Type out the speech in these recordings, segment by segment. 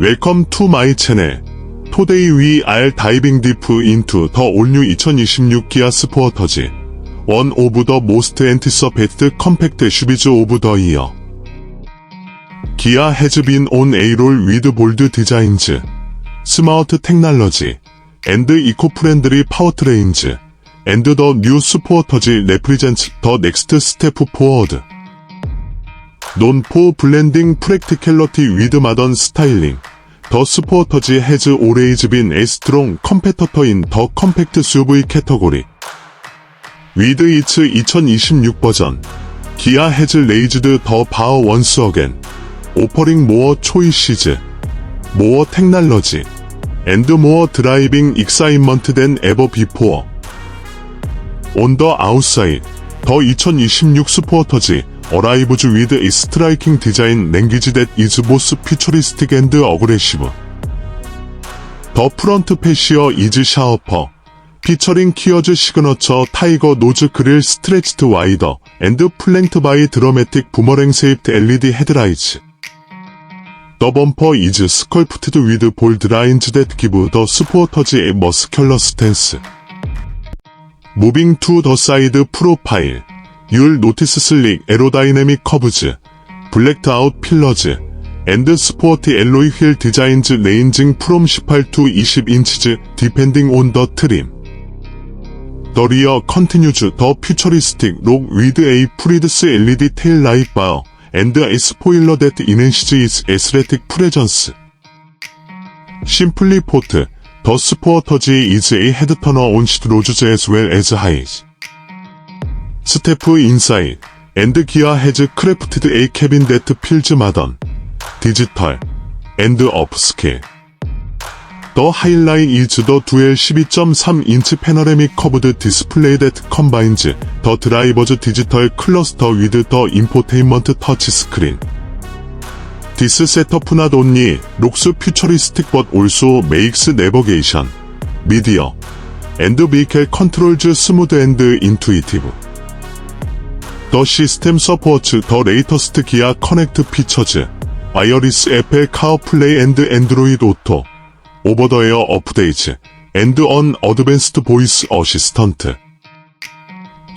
웰컴 투 마이 채널. 토데이 위 알 다이빙 디프 인투 더 올뉴 2026 기아 스포어터지 원 오브 더 모스트 앤티서 베스트 컴팩트 슈비즈 오브 더 이어. 기아 헤즈빈 온 에이롤 위드 볼드 디자인즈. 스마트 테크놀로지. 앤드 이코 프렌들리 파워트레인즈. 앤드 더 뉴 스포어터지 레프리젠츠 더 넥스트 스테프 포워드. 논포 블렌딩 프랙티켈러티 위드 마던 스타일링. 더 스포터지 헤즈 오레이즈 빈 에스트롱 컴페터터인 더 컴팩트 SUV 캐터고리. 위드 이츠 2026 버전. 기아 헤즈 레이즈드 더 바어 원스 어겐. 오퍼링 모어 초이시즈. 모어 테크놀러지. 앤드 모어 드라이빙 익사이먼트 된 에버 비포어. 온 더 아웃사이드. 더 2026 스포터지. arrives with a striking design language that is both futuristic and aggressive. The front fascia is sharper, featuring Kier's signature tiger nose grill stretched wider and flanked by dramatic boomerang-shaped LED headlights. The bumper is sculpted with bold lines that give the sportage a muscular stance. Moving to the side profile. 율 노티스 슬릭 에로다이내믹 커브즈, 블랙트 아웃 필러즈, 앤드 스포어트 엘로이 휠 디자인즈 레인징 프롬 18 to 20인치즈 디펜딩 온 더 트림. 더 리어 컨티뉴즈 더 퓨처리스틱 록 위드 에이 프리드스 LED 테일 라이트 바어 앤드 에스포일러 데트 이넨시즈 이스 에스레틱 프레전스. 심플리 포트 더 스포어터지 이즈 에이 헤드 터너 온시드 로즈즈 에스 웰 에즈 하이즈. 스태프 인사이드 앤드 기아 헤즈 크래프티드 에이 캐빈 데트 필즈 마던 디지털 앤드 업스킬 더 하이라인 이즈 더 듀엘 12.3인치 패너레믹 커브드 디스플레이 데트 컴바인즈 더 드라이버즈 디지털 클러스터 위드 더 인포테인먼트 터치 스크린. 디스 셋터프 나 돈니 록스 퓨처리스틱 벗 올소 메이크스 내버게이션. 미디어. 앤드 비켈 컨트롤즈 스무드 앤드 인투이티브. 더 시스템 서포츠 더 레이터스트 기아 커넥트 피처즈 와이어리스 애플 카어플레이 앤드 앤드로이드 오토 오버 더 에어 업데이트 앤드 언 어드밴스드 보이스 어시스턴트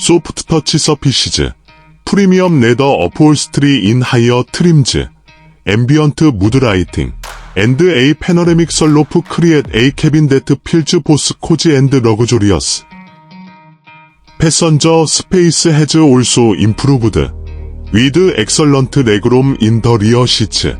소프트 터치 서피시즈 프리미엄 레더 어폴스트리 인 하이어 트림즈 앰비언트 무드 라이팅 앤드 A 패너레믹 설로프 크리엣 A 캐빈 데트 필즈 보스 코지 앤드 러그조리어스. 패선저 스페이스 헤즈 올소 인프루브드 위드 엑설런트 레그롬 인 더 리어 시츠